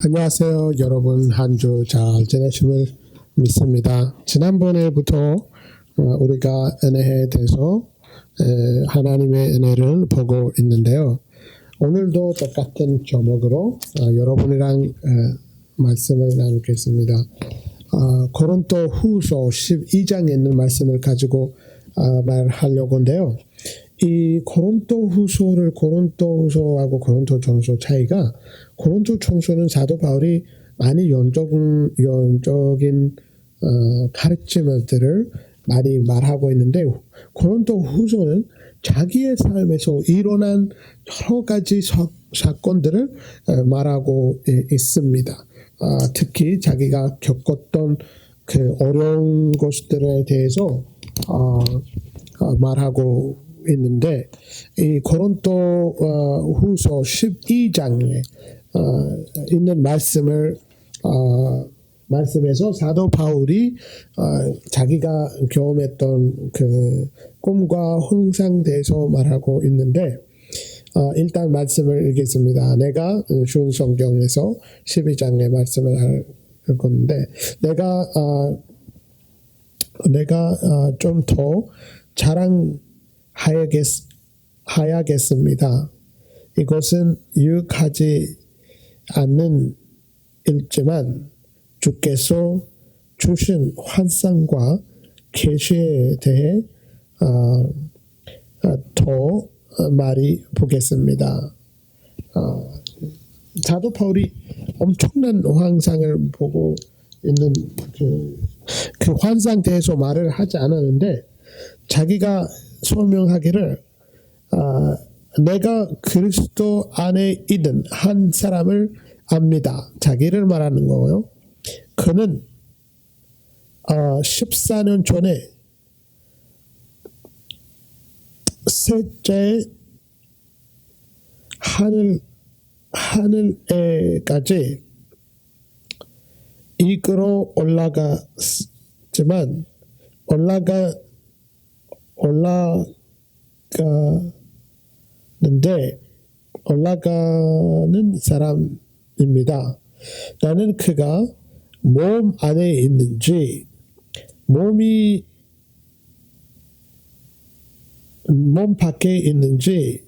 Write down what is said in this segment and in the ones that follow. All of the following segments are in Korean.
안녕하세요, 여러분. 한 주 잘 지내심을 믿습니다. 지난번에부터 어, 우리가 은혜에 대해서 에, 하나님의 은혜를 보고 있는데요. 오늘도 똑같은 제목으로 어, 여러분이랑 에, 말씀을 나누겠습니다. 어, 고린도 후서 12장에 있는 말씀을 가지고 어, 말하려고 한데요. 이 고린도 후서를 고린도 후서하고 고린도 전서 차이가 고린도 전서는 사도 바울이 많이 연적인 연적인 어, 가르침들을 많이 말하고 있는데 고린도 후서는 자기의 삶에서 일어난 여러 가지 사, 사건들을 어, 말하고 이- 있습니다. 아, 특히 자기가 겪었던 그 어려운 것들에 대해서 어, 어, 말하고 있는데 이 고린도 어, 후서 12장에 어, 있는 말씀을 어, 말씀에서 사도 바울이 어, 자기가 경험했던 그 꿈과 대해서 말하고 있는데 어, 일단 말씀을 읽겠습니다. 내가 쉬운 성경에서 12장의 말씀을 할 건데 내가 어, 내가 어, 좀더 자랑하야겠, 하야겠습니다. 이것은 유익하지 않는 일지만 주께서 주신 환상과 계시에 대해 어, 어, 더 말이 보겠습니다. 어, 사도 바울이 엄청난 환상을 보고 있는 그, 그 환상 대해서 말을 하지 않았는데 자기가 설명하기를 아, 내가 그리스도 안에 있는 한 사람을 압니다. 자기를 말하는 거고요. 그는 아, 14년 전에 셋째 하늘 하늘에까지 이끌어 올라갔지만 올라가 올라가 는데 올라가는 사람입니다. 나는 그가 몸 안에 있는지 몸이 몸 밖에 있는지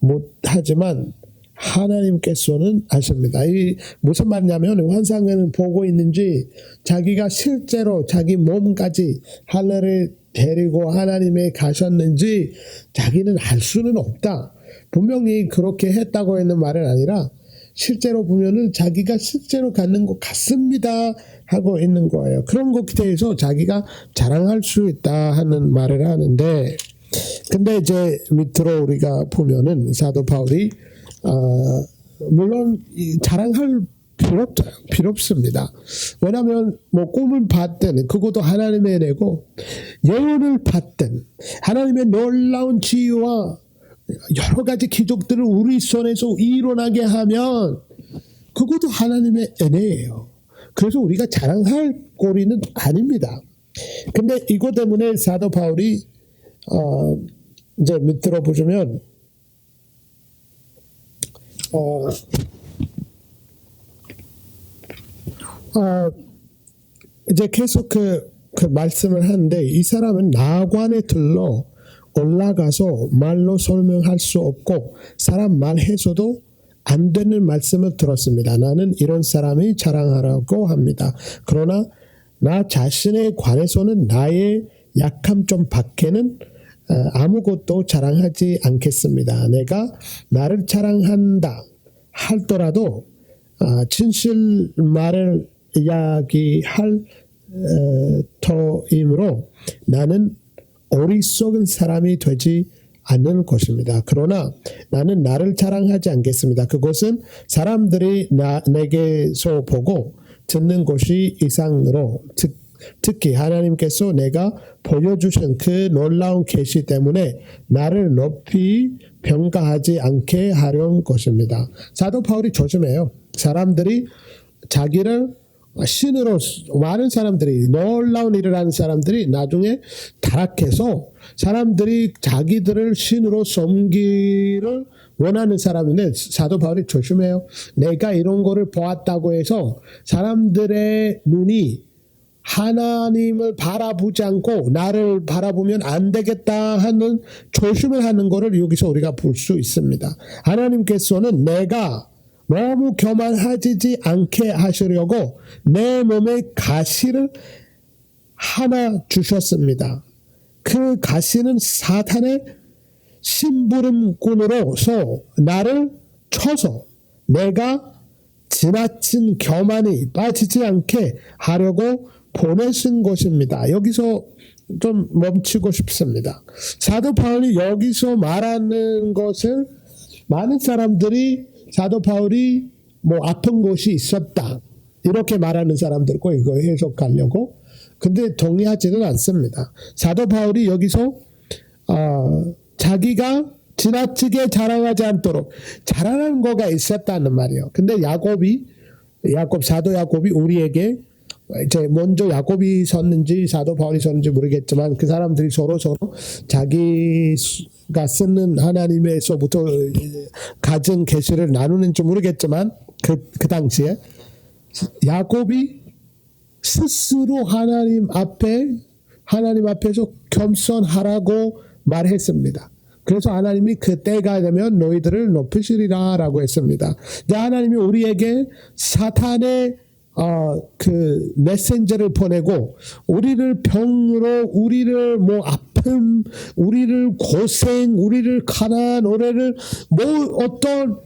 못하지만 하나님께서는 아십니다. 이 무슨 말이냐면 환상을 보고 있는지 자기가 실제로 자기 몸까지 하늘을 데리고 하나님에 가셨는지 자기는 알 수는 없다. 분명히 그렇게 했다고 했는 말은 아니라 실제로 보면은 자기가 실제로 갖는 것 같습니다 하고 있는 거예요. 그런 것에 대해서 자기가 자랑할 수 있다 하는 말을 하는데 근데 이제 밑으로 우리가 보면은 사도 바울이 어, 물론 이 자랑할 필요 없 필요 없습니다. 왜냐하면 뭐 꿈을 봤든 그것도 하나님의 내고 예언을 봤든 하나님의 놀라운 지혜와 여러 가지 기적들을 우리 손에서 일어나게 하면 그것도 하나님의 은혜예요. 그래서 우리가 자랑할 거리는 아닙니다. 근데 이것 때문에 사도 바울이 어, 이제 밑으로 보시면 어, 어, 이제 계속 그, 그 말씀을 하는데 이 사람은 나관에 들러 올라가서 말로 설명할 수 없고 사람 말해서도 안 되는 말씀을 들었습니다. 나는 이런 사람이 자랑하라고 합니다. 그러나 나 자신에 관해서는 나의 약함 좀 밖에는 어, 아무것도 자랑하지 않겠습니다. 내가 나를 자랑한다 할더라도 아, 진실 말을 이야기할 어, 터이므로 나는 어리석은 사람이 되지 않는 것입니다. 그러나 나는 나를 자랑하지 않겠습니다. 그것은 사람들이 나, 내게서 보고 듣는 것이 이상으로 특, 특히 하나님께서 내가 보여주신 그 놀라운 계시 때문에 나를 높이 평가하지 않게 하려는 것입니다. 사도 바울이 조심해요. 사람들이 자기를 신으로 많은 사람들이 놀라운 일을 하는 사람들이 나중에 타락해서 사람들이 자기들을 신으로 섬기를 원하는 사람인데 사도 바울이 조심해요. 내가 이런 거를 보았다고 해서 사람들의 눈이 하나님을 바라보지 않고 나를 바라보면 안 되겠다 하는 조심을 하는 것을 여기서 우리가 볼 수 있습니다. 하나님께서는 내가 너무 교만하지 않게 하시려고 내 몸에 가시를 하나 주셨습니다. 그 가시는 사탄의 심부름꾼으로서 나를 쳐서 내가 지나친 교만이 빠지지 않게 하려고 보내신 것입니다. 여기서 좀 멈추고 싶습니다. 사도 바울이 여기서 말하는 것을 많은 사람들이 사도 바울이 뭐 아픈 곳이 있었다. 이렇게 말하는 사람들고 이거 해석하려고. 근데 동의하지는 않습니다. 사도 바울이 여기서 어, 자기가 지나치게 자랑하지 않도록 자랑하는 거가 있었다는 말이에요. 근데 야곱이 야곱 사도 야곱이 우리에게 이제 먼저 야곱이 섰는지 사도 바울이 섰는지 모르겠지만 그 사람들이 서로 서로 자기가 쓰는 하나님에서부터 가진 계시를 나누는지 모르겠지만 그, 그 당시에 야곱이 스스로 하나님 앞에 하나님 앞에서 겸손하라고 말했습니다. 그래서 하나님이 그 때가 되면 너희들을 높이시리라라고 했습니다. 하나님이 우리에게 사탄의 어, 그 메신저를 보내고 우리를 병으로 우리를 뭐 아픔 우리를 고생 우리를 가난 우리를 뭐 어떤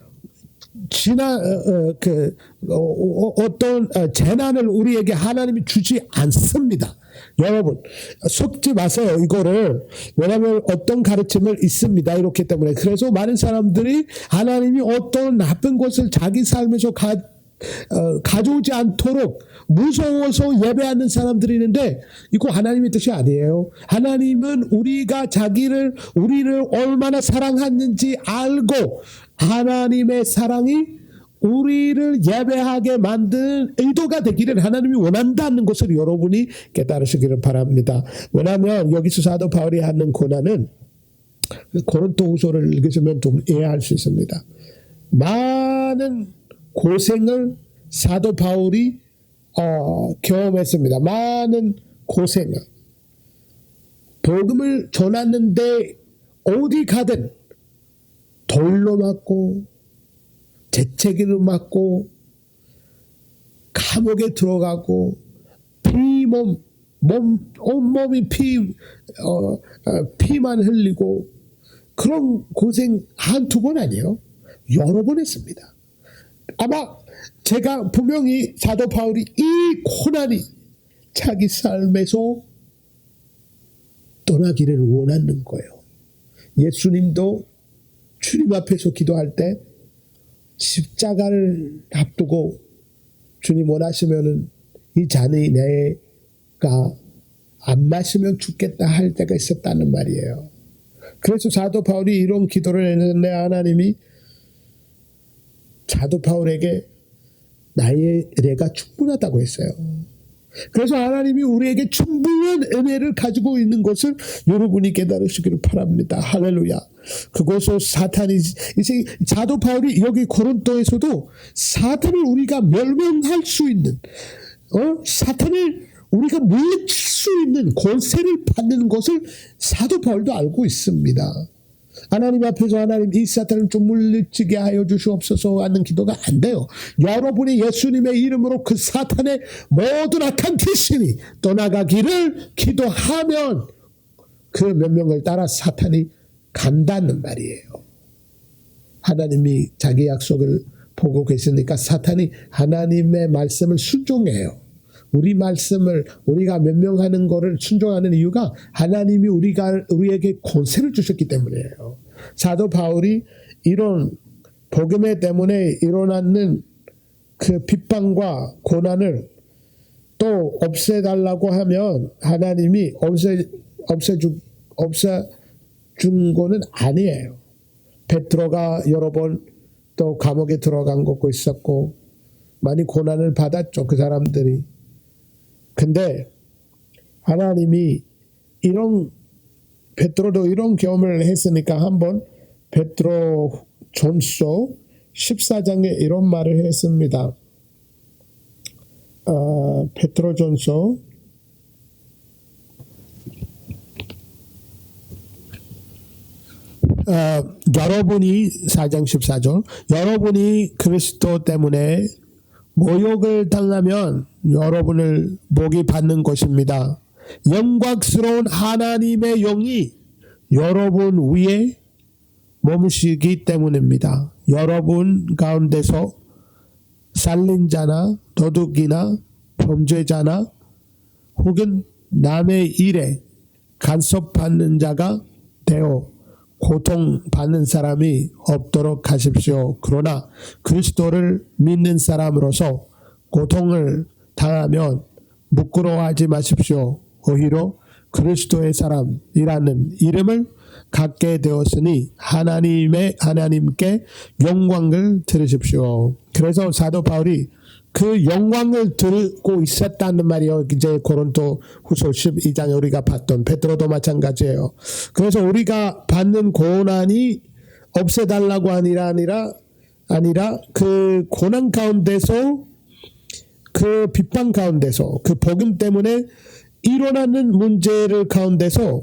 지나 어, 어, 그 어, 어, 어떤 어, 재난을 우리에게 하나님이 주지 않습니다. 여러분 속지 마세요 이거를 왜냐하면 어떤 가르침을 있습니다 이렇기 때문에 그래서 많은 사람들이 하나님이 어떤 나쁜 것을 자기 삶에서 가, 어, 가져오지 않도록 무서워서 예배하는 사람들이 있는데 이거 하나님의 뜻이 아니에요. 하나님은 우리가 자기를 우리를 얼마나 사랑하는지 알고 하나님의 사랑이 우리를 예배하게 만든 의도가 되기를 하나님이 원한다는 것을 여러분이 깨달으시기를 바랍니다. 왜냐하면 여기서 사도 바울이 하는 고난은 고린도 후서를 읽으시면 좀 이해할 수 있습니다. 많은 고생을 사도 바울이 어, 경험했습니다. 많은 고생을 복음을 전하는데 어디 가든 돌로 맞고 재채기를 맞고 감옥에 들어가고 피몸 몸 온몸이 피 어, 어, 피만 흘리고 그런 고생 한두 번 아니에요. 여러 번 했습니다. 아마 제가 분명히 사도 바울이 이 고난이 자기 삶에서 떠나기를 원하는 거예요. 예수님도 주님 앞에서 기도할 때 십자가를 앞두고 주님 원하시면은 이 잔이 내가 안 마시면 죽겠다 할 때가 있었다는 말이에요. 그래서 사도 바울이 이런 기도를 했는데 하나님이 사도 바울에게 나의 은혜가 충분하다고 했어요. 그래서 하나님이 우리에게 충분한 은혜를 가지고 있는 것을 여러분이 깨달으시기를 바랍니다. 할렐루야. 그것을 사탄이 이제 사도 바울이 여기 고린도에서도 사탄을 우리가 멸망할 수 있는 어? 사탄을 우리가 물리칠 수 있는 권세를 받는 것을 사도 바울도 알고 있습니다. 하나님 앞에서 하나님 이 사탄을 좀 물리치게 하여 주시옵소서 하는 기도가 안 돼요. 여러분이 예수님의 이름으로 그 사탄의 모든 악한 귀신이 떠나가기를 기도하면 그 명령을 따라 사탄이 간다는 말이에요. 하나님이 자기 약속을 보고 계시니까 사탄이 하나님의 말씀을 순종해요. 우리 말씀을 우리가 명명하는 것을 순종하는 이유가 하나님이 우리가 우리에게 권세를 주셨기 때문이에요. 사도 바울이 이런 복음에 때문에 일어나는 그 비판과 고난을 또 없애달라고 하면 하나님이 없애 없애주 없애 준 거는 아니에요. 베드로가 여러 번 또 감옥에 들어간 것도 있었고 많이 고난을 받았죠. 그 사람들이. 근데 하나님이 이런 베드로도 이런 경험을 했으니까 한번 베드로 전서 14장에 이런 말을 했습니다. 아, 베드로 전서 아, 여러분이 4장 14절 여러분이 그리스도 때문에 모욕을 당하면 여러분을 복이 받는 것입니다. 영광스러운 하나님의 영이 여러분 위에 머무시기 때문입니다. 여러분 가운데서 살린 자나 도둑이나 범죄자나 혹은 남의 일에 간섭받는 자가 되어 고통받는 사람이 없도록 하십시오. 그러나 그리스도를 믿는 사람으로서 고통을 당하면 부끄러워하지 마십시오. 오히려 그리스도의 사람이라는 이름을 갖게 되었으니 하나님의 하나님께 영광을 들으십시오. 그래서 사도 바울이 그 영광을 들고 있었다는 말이요. 이제 고린도 후서 12장에 우리가 봤던 베드로도 마찬가지예요. 그래서 우리가 받는 고난이 없애달라고 아니라 아니라 아니라 그 고난 가운데서 그 비판 가운데서 그 복음 때문에 일어나는 문제를 가운데서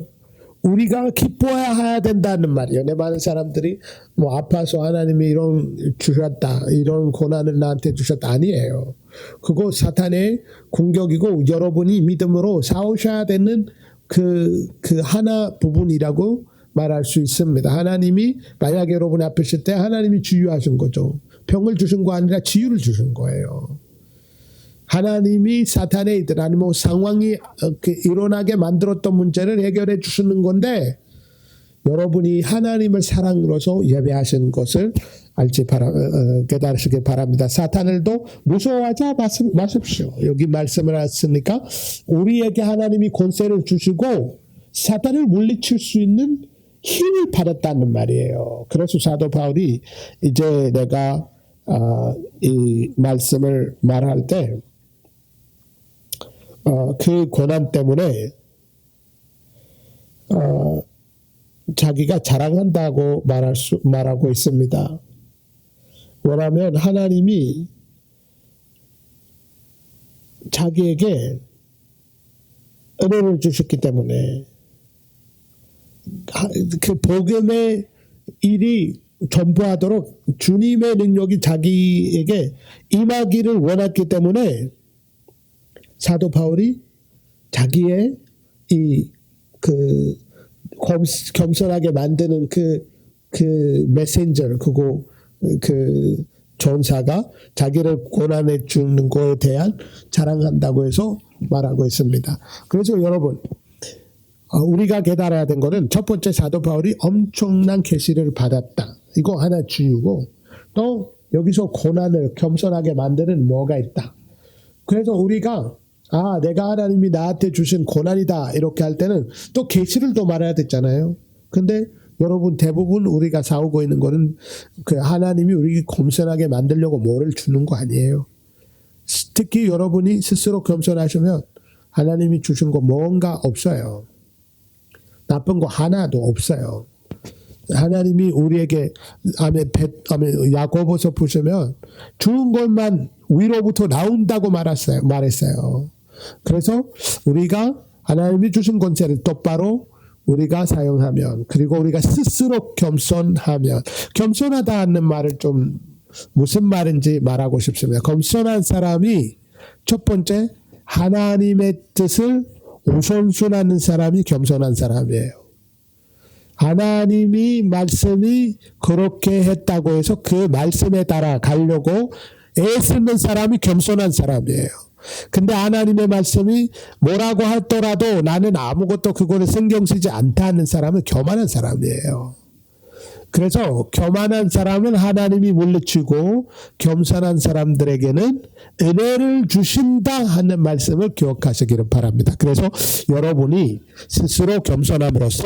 우리가 기뻐해야 된다는 말이에요. 내 많은 사람들이 뭐 아파서 하나님이 이런 주셨다, 이런 고난을 나한테 주셨다 아니에요. 그거 사탄의 공격이고 여러분이 믿음으로 싸우셔야 되는 그, 그 하나 부분이라고 말할 수 있습니다. 하나님이 만약 여러분 아프실 때 하나님이 주유하신 거죠. 병을 주신 거 아니라 지유를 주신 거예요. 하나님이 사탄의 이들 아니면 뭐 상황이 일어나게 만들었던 문제를 해결해 주시는 건데 여러분이 하나님을 사랑으로서 예배하신 것을 알지 바라, 어, 어, 깨달으시길 바랍니다. 사탄을도 무서워하지 마십시오. 여기 말씀을 했으니까 우리에게 하나님이 권세를 주시고 사탄을 물리칠 수 있는 힘을 받았다는 말이에요. 그래서 사도 바울이 이제 내가 어, 이 말씀을 말할 때 어, 그 고난 때문에 어, 자기가 자랑한다고 말할 수, 말하고 있습니다. 뭐라면 하나님이 자기에게 은혜를 주셨기 때문에 그 복음의 일이 전부하도록 주님의 능력이 자기에게 임하기를 원했기 때문에 사도 바울이 자기의 이 그 겸손하게 만드는 그, 그 메신저, 그거, 그 전사가 자기를 고난해 주는 거에 대한 자랑한다고 해서 말하고 있습니다. 그래서 여러분, 어, 우리가 깨달아야 된 거는 첫 번째 사도 바울이 엄청난 계시를 받았다. 이거 하나 주유고 또 여기서 고난을 겸손하게 만드는 뭐가 있다. 그래서 우리가 아, 내가 하나님이 나한테 주신 고난이다. 이렇게 할 때는 또 계시를 또 말해야 됐잖아요. 근데 여러분 대부분 우리가 싸우고 있는 거는 그 하나님이 우리 겸손하게 만들려고 뭐를 주는 거 아니에요. 특히 여러분이 스스로 겸손하시면 하나님이 주신 거 뭔가 없어요. 나쁜 거 하나도 없어요. 하나님이 우리에게 아멘 아멘 야고보서 보시면 좋은 것만 위로부터 나온다고 말했어요. 말했어요. 그래서 우리가 하나님이 주신 권세를 똑바로 우리가 사용하면 그리고 우리가 스스로 겸손하면 겸손하다 는 말을 좀 무슨 말인지 말하고 싶습니다. 겸손한 사람이 첫 번째 하나님의 뜻을 우선순하는 사람이 겸손한 사람이에요. 하나님이 말씀이 그렇게 했다고 해서 그 말씀에 따라 가려고 애쓰는 사람이 겸손한 사람이에요. 근데 하나님의 말씀이 뭐라고 하더라도 나는 아무것도 그거를 신경 쓰지 않다는 사람은 교만한 사람이에요. 그래서 교만한 사람은 하나님이 물리치고 겸손한 사람들에게는 은혜를 주신다 하는 말씀을 기억하시기를 바랍니다. 그래서 여러분이 스스로 겸손함으로써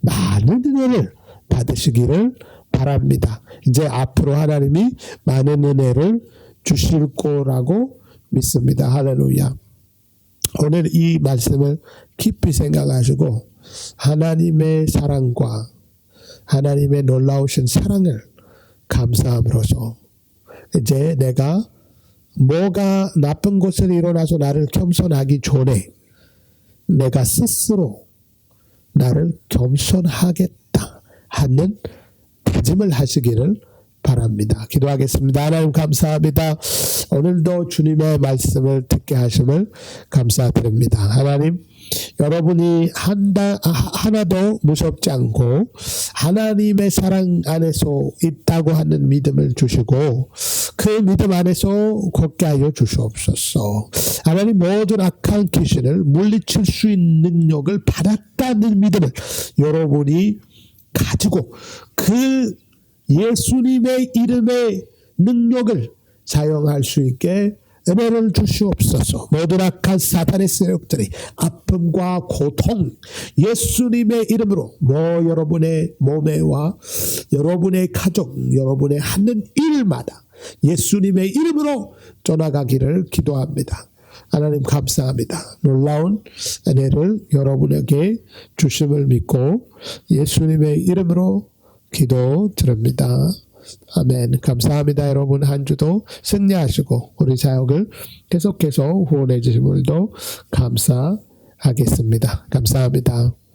많은 은혜를 받으시기를 바랍니다. 이제 앞으로 하나님이 많은 은혜를 주실 거라고 믿습니다. 할렐루야. 오늘 이 말씀을 깊이 생각하시고 하나님의 사랑과 하나님의 놀라우신 사랑을 감사함으로써 이제 내가 뭐가 나쁜 것을 일어나서 나를 겸손하기 전에 내가 스스로 나를 겸손하겠다 하는 다짐을 하시기를 바랍니다. 기도하겠습니다. 하나님 감사합니다. 오늘도 주님의 말씀을 듣게 하심을 감사드립니다. 하나님, 여러분이 한다, 하나도 무섭지 않고 하나님의 사랑 안에서 있다고 하는 믿음을 주시고 그 믿음 안에서 걷게 하여 주시옵소서. 하나님 모든 악한 귀신을 물리칠 수 있는 능력을 받았다는 믿음을 여러분이 가지고 그 예수님의 이름의 능력을 사용할 수 있게 은혜를 주시옵소서. 모든 악한 사탄의 세력들이 아픔과 고통 예수님의 이름으로 뭐 여러분의 몸에와 여러분의 가족, 여러분의 하는 일마다 예수님의 이름으로 떠나가기를 기도합니다. 하나님 감사합니다. 놀라운 은혜를 여러분에게 주심을 믿고 예수님의 이름으로 기도 드립니다. 아멘. 감사합니다. 여러분 한 주도 승리하시고 우리 사역을 계속해서 후원해 주신 분도 감사하겠습니다. 감사합니다.